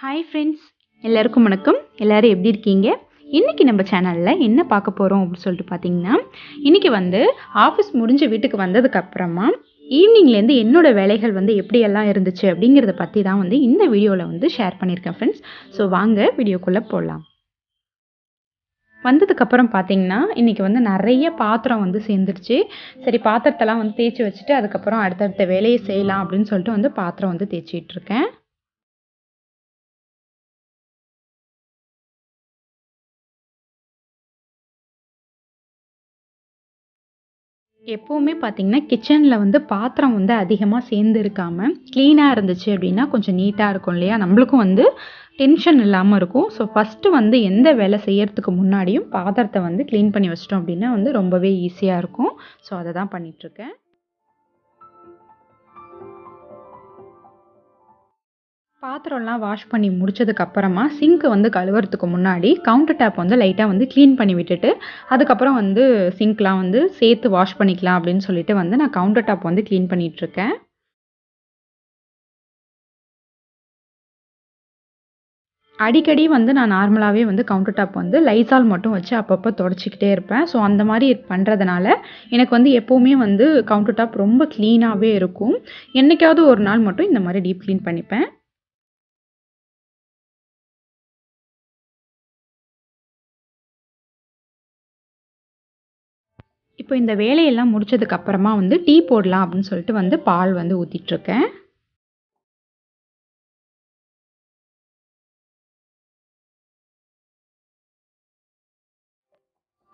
Hi friends எல்லாருக்கும் வணக்கம். எல்லோரும் எப்படி இருக்கீங்க? இன்றைக்கி நம்ம சேனலில் என்ன பார்க்க போகிறோம் அப்படின்னு சொல்லிட்டு பார்த்தீங்கன்னா இன்றைக்கி வந்து ஆஃபீஸ் முடிஞ்ச வீட்டுக்கு வந்ததுக்கப்புறமா ஈவினிங்லேருந்து என்னோடய வேலைகள் வந்து எப்படியெல்லாம் இருந்துச்சு அப்படிங்கிறத பற்றி தான் வந்து இந்த வீடியோவில் வந்து ஷேர் பண்ணியிருக்கேன் ஃப்ரெண்ட்ஸ் ஸோ வாங்க வீடியோக்குள்ளே போகலாம் வந்ததுக்கப்புறம் பார்த்தீங்கன்னா இன்றைக்கி வந்து நிறைய பாத்திரம் வந்து சேர்ந்துருச்சு. சரி பாத்திரத்தெல்லாம் வந்து தேய்ச்சி வச்சுட்டு அதுக்கப்புறம் அடுத்தடுத்த வேலையை செய்யலாம் அப்படின்னு சொல்லிட்டு வந்து பாத்திரம் வந்து தேய்ச்சிட்ருக்கேன் எப்போவுமே பார்த்திங்கன்னா கிச்சனில் வந்து பாத்திரம் வந்து அதிகமாக சேர்ந்து இருக்காமல் க்ளீனாக இருந்துச்சு அப்படின்னா கொஞ்சம் நீட்டாக இருக்கும் இல்லையா? நம்மளுக்கும் வந்து டென்ஷன் இல்லாமல் இருக்கும். ஸோ ஃபஸ்ட்டு வந்து எந்த வேலை செய்யறதுக்கு முன்னாடியும் பாத்திரத்தை வந்து க்ளீன் பண்ணி வச்சிட்டோம் அப்படின்னா வந்து ரொம்பவே ஈஸியாக இருக்கும். ஸோ அதை தான் பண்ணிகிட்ருக்கேன் பாத்திரம்லாம் வாஷ் பண்ணி முடிச்சதுக்கப்புறமா சிங்க்கு வந்து கழுவுறதுக்கு முன்னாடி கவுண்டர் டேப் வந்து லைட்டாக வந்து க்ளீன் பண்ணி விட்டுட்டு அதுக்கப்புறம் வந்து சிங்க்லாம் வந்து சேர்த்து வாஷ் பண்ணிக்கலாம் அப்படின்னு சொல்லிட்டு வந்து நான் கவுண்டர் டாப் வந்து க்ளீன் பண்ணிகிட்ருக்கேன் அடிக்கடி வந்து நான் நார்மலாகவே வந்து கவுண்டர் டாப் வந்து லைசால் மட்டும் வச்சு அப்பப்போ தொடச்சிக்கிட்டே இருப்பேன். ஸோ அந்த மாதிரி பண்ணுறதுனால எனக்கு வந்து எப்போவுமே வந்து கவுண்டர் டாப் ரொம்ப க்ளீனாகவே இருக்கும். என்றைக்காவது ஒரு நாள் மட்டும் இந்த மாதிரி டீப் க்ளீன் பண்ணிப்பேன். இப்போ இந்த வேலையெல்லாம் முடிச்சதுக்கு அப்புறமா வந்து டீ போடலாம் அப்படின்னு சொல்லிட்டு வந்து பால் வந்து ஊற்றிட்டுருக்கேன்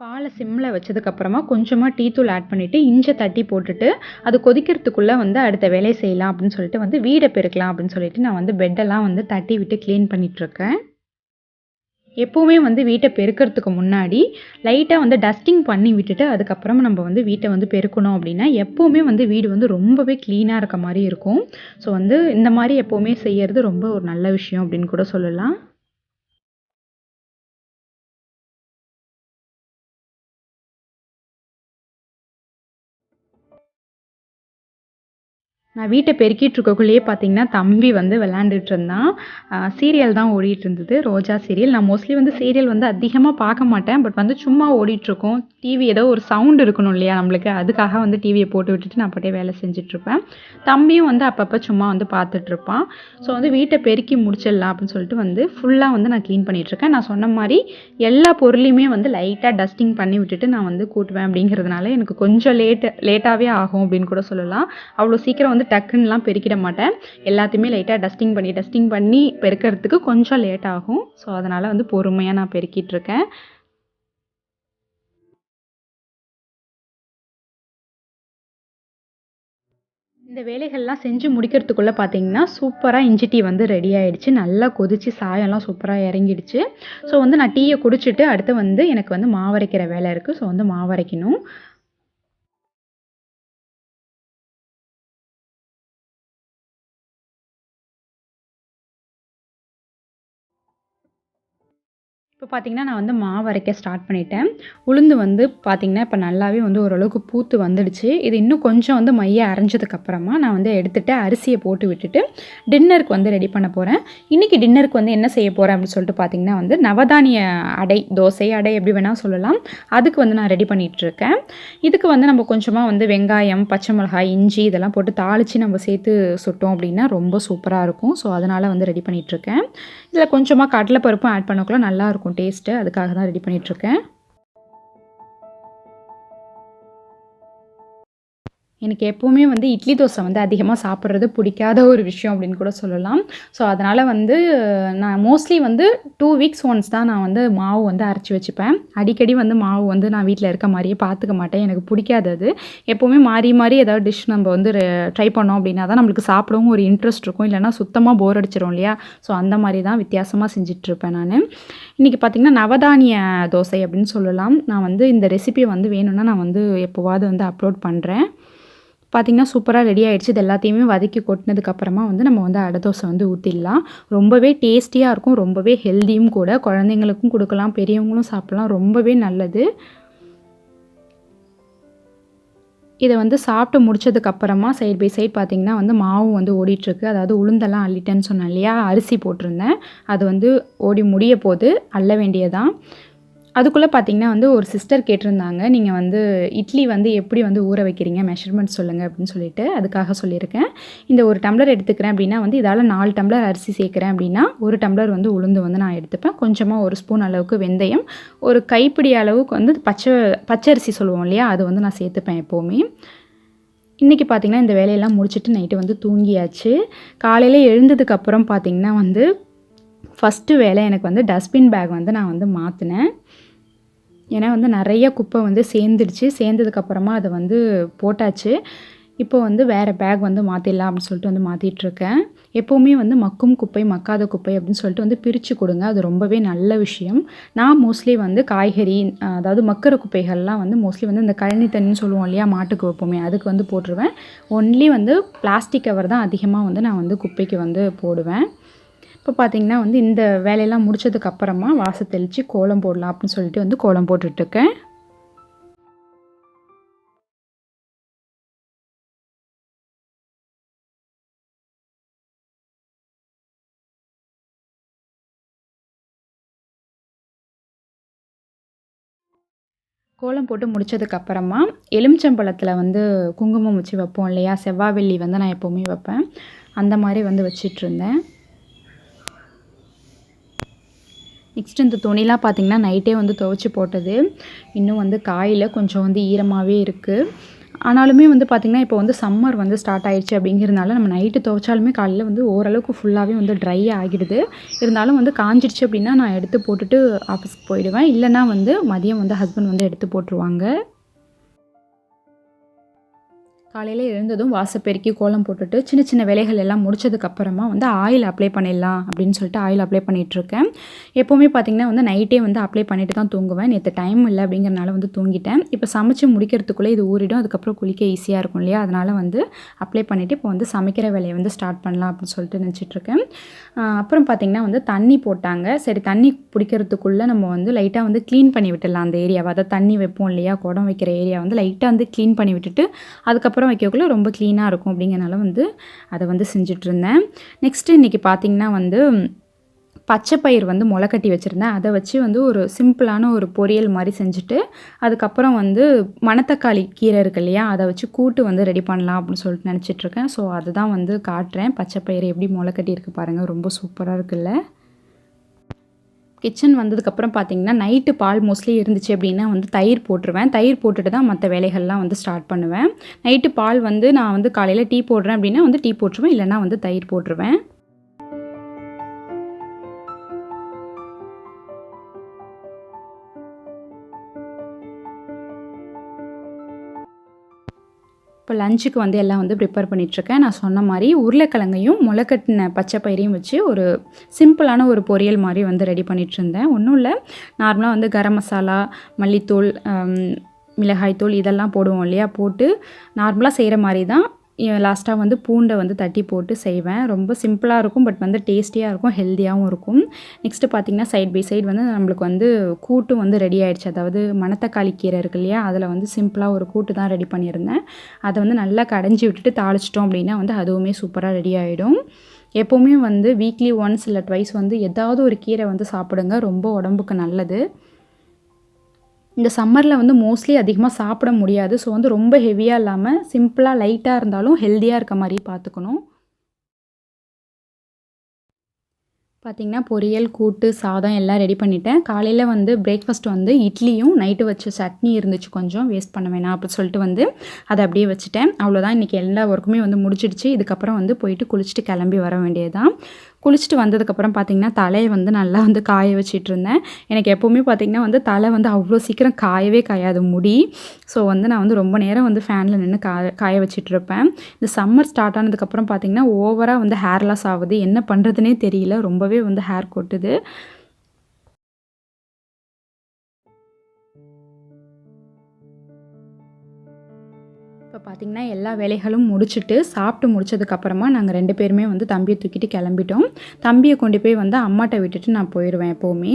பாலை சிம்மில் வச்சதுக்கப்புறமா கொஞ்சமாக டீ தூள் ஆட் பண்ணிவிட்டு இஞ்சை தட்டி போட்டுட்டு அது கொதிக்கிறதுக்குள்ளே வந்து அடுத்த வேலையை செய்யலாம் அப்படின்னு சொல்லிட்டு வந்து வீடை பெருக்கலாம் அப்படின்னு சொல்லிட்டு நான் வந்து பெட்டெல்லாம் வந்து தட்டி விட்டு க்ளீன் பண்ணிகிட்ருக்கேன் எப்போவுமே வந்து வீட்டை பெருக்கிறதுக்கு முன்னாடி லைட்டாக வந்து டஸ்டிங் பண்ணி விட்டுட்டு அதுக்கப்புறம் நம்ம வந்து வீட்டை வந்து பெருக்கணும் அப்படின்னா எப்போவுமே வந்து வீடு வந்து ரொம்பவே க்ளீனாக இருக்க மாதிரி இருக்கும். ஸோ வந்து இந்த மாதிரி எப்போவுமே செய்கிறது ரொம்ப ஒரு நல்ல விஷயம் அப்படின்னு கூட சொல்லலாம். நான் வீட்டை பெருக்கிட்டு இருக்கக்குள்ளேயே பார்த்தீங்கன்னா தம்பி வந்து விளாண்டுட்டு இருந்தான். சீரியல் தான் ஓடிட்டு இருந்தது ரோஜா சீரியல். நான் மோஸ்ட்லி வந்து சீரியல் வந்து அதிகமாக பார்க்க மாட்டேன் பட் வந்து சும்மா ஓடிட்டுருக்கோம் டிவி ஏதோ ஒரு சவுண்ட் இருக்கணும் இல்லையா நம்மளுக்கு அதுக்காக வந்து டிவியை போட்டு விட்டுட்டு நான் அப்படியே வேலை செஞ்சிட்ருப்பேன் தம்பியும் வந்து அப்பப்போ சும்மா வந்து பார்த்துட்ருப்பான் ஸோ வந்து வீட்டை பெருக்கி முடிச்சிடலாம் அப்படின்னு சொல்லிட்டு வந்து ஃபுல்லாக வந்து நான் க்ளீன் பண்ணிகிட்ருக்கேன் நான் சொன்ன மாதிரி எல்லா பொருளையுமே வந்து லைட்டாக டஸ்டிங் பண்ணி விட்டுட்டு நான் வந்து கூட்டுவேன் அப்படிங்கிறதுனால எனக்கு கொஞ்சம் லேட்டு லேட்டாகவே ஆகும் அப்படின்னு கூட சொல்லலாம். அவ்வளோ சீக்கிரம் வந்து டக்குன்னுலாம் பெருக்கிட மாட்டேன். எல்லாத்தையுமே லைட்டாக டஸ்டிங் பண்ணி டஸ்டிங் பண்ணி பெருக்கிறதுக்கு கொஞ்சம் லேட் ஆகும். ஸோ அதனால் வந்து பொறுமையாக நான் பெருக்கிட்டுருக்கேன் இந்த வேலைகள்லாம் செஞ்சு முடிக்கிறதுக்குள்ளே பார்த்தீங்கன்னா சூப்பராக இஞ்சி டீ வந்து ரெடி ஆகிடுச்சு நல்லா கொதித்து சாயம்லாம் சூப்பராக இறங்கிடுச்சு. ஸோ வந்து நான் டீயை குடிச்சிட்டு அடுத்து வந்து எனக்கு வந்து மாவரைக்கிற வேலை இருக்குது ஸோ வந்து மாவரைக்கணும். இப்போ பார்த்தீங்கன்னா நான் வந்து மாவு அரைக்க ஸ்டார்ட் பண்ணிட்டேன். உளுந்து வந்து பார்த்திங்கன்னா இப்போ நல்லாவே வந்து ஓரளவுக்கு பூத்து வந்துடுச்சு. இது இன்னும் கொஞ்சம் வந்து மைய அரைஞ்சதுக்கப்புறமா நான் வந்து எடுத்துகிட்டு அரிசியை போட்டு விட்டுட்டு டின்னருக்கு வந்து ரெடி பண்ண போகிறேன் இன்றைக்கி டின்னருக்கு வந்து என்ன செய்ய போகிறேன் அப்படின்னு சொல்லிட்டு பார்த்திங்கன்னா வந்து நவதானிய அடை தோசை அடை எப்படி வேணால் சொல்லலாம். அதுக்கு வந்து நான் ரெடி பண்ணிகிட்ருக்கேன் இதுக்கு வந்து நம்ம கொஞ்சமாக வந்து வெங்காயம் பச்சை மிளகாய் இஞ்சி இதெல்லாம் போட்டு தாளித்து நம்ம சேர்த்து சுட்டோம் அப்படின்னா ரொம்ப சூப்பராக இருக்கும். ஸோ அதனால் வந்து ரெடி பண்ணிகிட்ருக்கேன் இதில் கொஞ்சமாக கடலைப்பருப்பும் ஆட் பண்ணக்குள்ள நல்லாயிருக்கும் இருக்கும் டேஸ்ட்டு அதுக்காக தான் ரெடி பண்ணிகிட்ருக்கேன் எனக்கு எப்போவுமே வந்து இட்லி தோசை வந்து அதிகமாக சாப்பிட்றது பிடிக்காத ஒரு விஷயம் அப்படின்னு கூட சொல்லலாம். ஸோ அதனால் வந்து நான் மோஸ்ட்லி வந்து டூ வீக்ஸ் ஒன்ஸ் தான் நான் வந்து மாவு வந்து அரைச்சி வச்சுப்பேன். அடிக்கடி வந்து மாவு வந்து நான் வீட்டில் இருக்க மாதிரியே பார்த்துக்க மாட்டேன். எனக்கு பிடிக்காதது எப்போவுமே மாறி மாறி ஏதாவது டிஷ் நம்ம வந்து ட்ரை பண்ணோம் அப்படின்னா தான் நம்மளுக்கு சாப்பிடவும் ஒரு இன்ட்ரெஸ்ட் இருக்கும். இல்லைனா சுத்தமாக போர் அடிச்சிடும் இல்லையா? ஸோ அந்த மாதிரி தான் வித்தியாசமாக செஞ்சிட்ருப்பேன் நான். இன்றைக்கி பார்த்திங்கன்னா நவதானிய தோசை அப்படின்னு சொல்லலாம். நான் வந்து இந்த ரெசிபி வந்து வேணும்னா நான் வந்து எப்போவாவது வந்து அப்லோட் பண்ணுறேன் பார்த்திங்கன்னா சூப்பராக ரெடி ஆகிடுச்சு இது எல்லாத்தையுமே வதக்கி கொட்டினதுக்கப்புறமா வந்து நம்ம வந்து அடை தோசை வந்து ஊற்றிடலாம் ரொம்பவே டேஸ்டியாக இருக்கும். ரொம்பவே ஹெல்த்தியும் கூட. குழந்தைங்களுக்கும் கொடுக்கலாம். பெரியவங்களும் சாப்பிட்லாம். ரொம்பவே நல்லது. இதை வந்து சாப்பிட்டு முடிச்சதுக்கப்புறமா சைட் பை சைட் பார்த்திங்கன்னா வந்து மாவு வந்து ஓடிட்டுருக்கு. அதாவது உளுந்தெல்லாம் அள்ளிட்டேன்னு சொன்னேன் இல்லையா? அரிசி போட்டிருந்தேன். அது வந்து ஓடி முடிய போது அள்ள வேண்டியதான் அதுக்குள்ளே பார்த்தீங்கன்னா வந்து ஒரு சிஸ்டர் கேட்டிருந்தாங்க. நீங்கள் வந்து இட்லி வந்து எப்படி வந்து ஊற வைக்கிறீங்க? மெஷர்மெண்ட் சொல்லுங்கள் அப்படின்னு சொல்லிட்டு அதுக்காக சொல்லியிருக்கேன். இந்த ஒரு டம்ளர் எடுத்துக்கிறேன் அப்படின்னா வந்து இதால் நாலு டம்ளர் அரிசி சேர்க்குறேன் அப்படின்னா ஒரு டம்ளர் வந்து உளுந்து வந்து நான் எடுத்துப்பேன். கொஞ்சமாக ஒரு ஸ்பூன் அளவுக்கு வெந்தயம் ஒரு கைப்பிடி அளவுக்கு வந்து பச்சை பச்சரிசி சொல்லுவோம் இல்லையா? அது வந்து நான் சேர்த்துப்பேன் எப்போவுமே. இன்றைக்கி பார்த்திங்கன்னா இந்த வேலையெல்லாம் முடிச்சுட்டு நைட்டு வந்து தூங்கியாச்சு. காலையில் எழுந்ததுக்கப்புறம் பார்த்திங்கன்னா வந்து ஃபஸ்ட்டு வேலை எனக்கு வந்து டஸ்ட்பின் பேக் வந்து நான் வந்து மாற்றினேன் ஏன்னா வந்து நிறைய குப்பை வந்து சேர்ந்துடுச்சு. சேர்ந்ததுக்கப்புறமா அதை வந்து போட்டாச்சு. இப்போ வந்து வேறு பேக் வந்து மாற்றிடலாம் அப்படின்னு சொல்லிட்டு வந்து மாற்றிட்டுருக்கேன் எப்போவுமே வந்து மக்கும் குப்பை மக்காத குப்பை அப்படின்னு சொல்லிட்டு வந்து பிரித்து கொடுங்க. அது ரொம்பவே நல்ல விஷயம். நான் மோஸ்ட்லி வந்து காய்கறி அதாவது மக்கிற குப்பைகள்லாம் வந்து மோஸ்ட்லி வந்து இந்த கழனி தண்ணின்னு சொல்லுவோம் இல்லையா மாட்டுக்கு வைப்போமே அதுக்கு வந்து போட்டுருவேன். ஒன்லி வந்து பிளாஸ்டிக் கவர் தான் அதிகமாக வந்து நான் வந்து குப்பைக்கு வந்து போடுவேன். இப்போ பார்த்திங்கன்னா வந்து இந்த வேலையெல்லாம் முடிச்சதுக்கப்புறமா வாச தெளித்து கோலம் போடலாம் அப்படின்னு சொல்லிட்டு வந்து கோலம் போட்டுட்ருக்கேன் கோலம் போட்டு முடிச்சதுக்கப்புறமா எலுமிச்சம்பழத்தில் வந்து குங்குமம் வச்சு வைப்போம் இல்லையா? செவ்வாய் வெள்ளி வந்து நான் எப்போவுமே வைப்பேன். அந்த மாதிரி வந்து வச்சிட்ருந்தேன் நெக்ஸ்ட் இந்த துணிலாம் பார்த்திங்கன்னா நைட்டே வந்து துவைச்சி போட்டது. இன்னும் வந்து காயில் கொஞ்சம் வந்து ஈரமாகவே இருக்குது ஆனாலுமே வந்து பார்த்திங்கன்னா இப்போ வந்து சம்மர் வந்து ஸ்டார்ட் ஆயிடுச்சு அப்படிங்கிறதுனால நம்ம நைட்டு துவைச்சாலுமே காலையில் வந்து ஓரளவுக்கு ஃபுல்லாகவே வந்து ட்ரை ஆகிடுது. இருந்தாலும் வந்து காஞ்சிடுச்சு அப்படின்னா நான் எடுத்து போட்டுட்டு ஆஃபீஸ்க்கு போயிடுவேன். இல்லைனா வந்து மதியம் வந்து ஹஸ்பண்ட் வந்து எடுத்து போட்டுருவாங்க. காலையில் எழுந்ததும் வாசப்பெருக்கி கோலம் போட்டுட்டு சின்ன சின்ன வேலைகள் எல்லாம் முடிச்சதுக்கப்புறமா வந்து ஆயில் அப்ளை பண்ணிடலாம் அப்படின்னு சொல்லிட்டு ஆயில் அப்ளை பண்ணிகிட்ருக்கேன் எப்போவுமே பார்த்திங்கன்னா வந்து நைட்டே வந்து அப்ளை பண்ணிட்டு தான் தூங்குவேன். நேற்று டைம் இல்லை அப்படிங்கிறனால வந்து தூங்கிட்டேன். இப்போ சமைச்சு முடிக்கிறதுக்குள்ளே இது ஊறிடும். அதுக்கப்புறம் குளிக்க ஈஸியாக இருக்கும் இல்லையா? அதனால் வந்து அப்ளை பண்ணிவிட்டு இப்போ வந்து சமைக்கிற வேலையை வந்து ஸ்டார்ட் பண்ணலாம் அப்படின்னு சொல்லிட்டு நினச்சிட்ருக்கேன் அப்புறம் பார்த்திங்கன்னா வந்து தண்ணி போட்டாங்க. சரி தண்ணி பிடிக்கிறதுக்குள்ளே நம்ம வந்து லைட்டாக வந்து க்ளீன் பண்ணி விட்டுடலாம் அந்த ஏரியாவை அதை தண்ணி வைப்போம் இல்லையா? குடம் வைக்கிற ஏரியா வந்து லைட்டாக வந்து க்ளீன் பண்ணி விட்டுட்டு அதுக்கப்புறம் அப்புறம் வைக்கக்குள்ளே ரொம்ப க்ளீனாக இருக்கும் அப்படிங்கிறனால வந்து அதை வந்து செஞ்சிட்ருந்தேன். நெக்ஸ்ட்டு இன்றைக்கி பார்த்திங்கன்னா வந்து பச்சை பயிர் வந்து முளை கட்டி வச்சுருந்தேன். அதை வச்சு வந்து ஒரு சிம்பிளான ஒரு பொரியல் மாதிரி செஞ்சுட்டு அதுக்கப்புறம் வந்து மணத்தக்காளி கீரை இருக்கு இல்லையா அதை வச்சு கூட்டு வந்து ரெடி பண்ணலாம் அப்படின்னு சொல்லிட்டு நினச்சிட்ருக்கேன். ஸோ அதுதான் வந்து காட்டுறேன். பச்சை பயிர் எப்படி முளை கட்டி பாருங்கள் ரொம்ப சூப்பராக இருக்குல்ல. கிச்சன் வந்ததுக்கப்புறம் பார்த்தீங்கன்னா நைட்டு பால் மோஸ்ட்லி இருந்துச்சு அப்படின்னா வந்து தயிர் போட்டுருவேன். தயிர் போட்டுட்டு தான் மற்ற வேலைகள்லாம் வந்து ஸ்டார்ட் பண்ணுவேன். நைட்டு பால் வந்து நான் வந்து காலையில் டீ போடுறேன் அப்படின்னா வந்து டீ போட்டுருவேன். இல்லைனா வந்து தயிர் போட்டுருவேன். இப்போ லஞ்சுக்கு வந்து எல்லாம் வந்து ப்ரிப்பேர் பண்ணிகிட்ருக்கேன் நான் சொன்ன மாதிரி உருளைக்கிழங்கையும் முளைக்கட்டின பச்சை பயிரையும் வச்சு ஒரு சிம்பிளான ஒரு பொரியல் மாதிரி வந்து ரெடி பண்ணிகிட்டு இருந்தேன் ஒன்றும் இல்லை நார்மலாக வந்து கரம் மசாலா மல்லித்தூள் மிளகாய்த்தூள் இதெல்லாம் போடுவோம் இல்லையா? போட்டு நார்மலாக செய்கிற மாதிரி தான் லாஸ்ட்டாக வந்து பூண்டை வந்து தட்டி போட்டு செய்வேன். ரொம்ப சிம்பிளாக இருக்கும் பட் வந்து டேஸ்டியாக இருக்கும் ஹெல்த்தியாகவும் இருக்கும். நெக்ஸ்ட்டு பார்த்திங்கன்னா சைட் பை சைடு வந்து நம்மளுக்கு வந்து கூட்டும் வந்து ரெடி ஆகிடுச்சு அதாவது மணத்தக்காளி கீரை இருக்கு இல்லையா அதில் வந்து சிம்பிளாக ஒரு கூட்டு தான் ரெடி பண்ணியிருந்தேன். அதை வந்து நல்லா கடைஞ்சி விட்டுட்டு தாளிச்சிட்டோம் அப்படின்னா வந்து அதுவுமே சூப்பராக ரெடி ஆகிடும் எப்போவுமே வந்து வீக்லி ஒன்ஸ் இல்லை ட்வைஸ் வந்து ஏதாவது ஒரு கீரை வந்து சாப்பிடுங்க ரொம்ப உடம்புக்கு நல்லது. இந்த சம்மரில் வந்து மோஸ்ட்லி அதிகமாக சாப்பிட முடியாது. ஸோ வந்து ரொம்ப ஹெவியாக இல்லாமல் சிம்பிளாக லைட்டாக இருந்தாலும் ஹெல்த்தியாக இருக்க மாதிரி பார்த்துக்கணும். பார்த்திங்கன்னா பொரியல் கூட்டு சாதம் எல்லாம் ரெடி பண்ணிட்டேன். காலையில் வந்து பிரேக்ஃபாஸ்ட் வந்து இட்லியும் நைட்டு வச்ச சட்னி இருந்துச்சு கொஞ்சம். வேஸ்ட் பண்ண வேணாம் அப்படின்னு சொல்லிட்டு வந்து அதை அப்படியே வச்சுட்டேன். அவ்வளோதான் இன்றைக்கி எல்லா ஒர்க்குமே வந்து முடிச்சிடுச்சு இதுக்கப்புறம் வந்து போயிட்டு குளிச்சுட்டு கிளம்பி வர வேண்டியதுதான். குளிச்சுட்டு வந்ததுக்கப்புறம் பார்த்திங்கன்னா தலையை வந்து நல்லா வந்து காய வச்சிட்டு இருந்தேன் எனக்கு எப்போவுமே பார்த்திங்கன்னா வந்து தலை வந்து அவ்வளோ சீக்கிரம் காயவே காயாது முடி. ஸோ வந்து நான் வந்து ரொம்ப நேரம் வந்து ஃபேனில் நின்று காய காய வச்சிட்ருப்பேன். இந்த சம்மர் ஸ்டார்ட் ஆனதுக்கப்புறம் பார்த்திங்கன்னா ஓவராக வந்து ஹேர் லாஸ் ஆகுது. என்ன பண்ணுறதுனே தெரியல. ரொம்பவே வந்து ஹேர் கொட்டுது. இப்போ பார்த்தீங்கன்னா எல்லா வேலைகளும் முடிச்சுட்டு சாப்பிட்டு முடிச்சதுக்கப்புறமா நாங்கள் ரெண்டு பேருமே வந்து தம்பியை தூக்கிட்டு கிளம்பிட்டோம். தம்பியை கொண்டு போய் வந்து அம்மாட்ட விட்டுட்டு நான் போயிடுவேன் எப்போவுமே.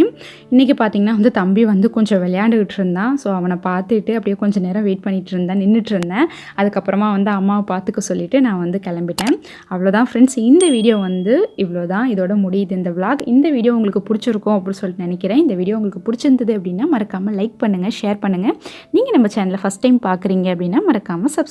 இன்றைக்கி பார்த்தீங்கன்னா வந்து தம்பி வந்து கொஞ்சம் விளையாண்டுக்கிட்டு இருந்தான். ஸோ அவனை பார்த்துட்டு அப்படியே கொஞ்சம் நேரம் வெயிட் பண்ணிட்டு இருந்தேன் நின்றுட்டு இருந்தேன். அதுக்கப்புறமா வந்து அம்மாவை பார்த்துக்க சொல்லிவிட்டு நான் வந்து கிளம்பிட்டேன். அவ்வளோதான் ஃப்ரெண்ட்ஸ் இந்த வீடியோ வந்து இவ்வளோ தான் இதோட முடியுது. இந்த விளாக் இந்த வீடியோ உங்களுக்கு பிடிச்சிருக்கும் அப்படின்னு சொல்லிட்டு நினைக்கிறேன். இந்த வீடியோ உங்களுக்கு பிடிச்சிருந்தது அப்படின்னா மறக்காமல் லைக் பண்ணுங்கள் ஷேர் பண்ணுங்கள் நீங்கள் நம்ம சேனலை ஃபஸ்ட் டைம் பார்க்குறீங்க அப்படின்னா மறக்காமல்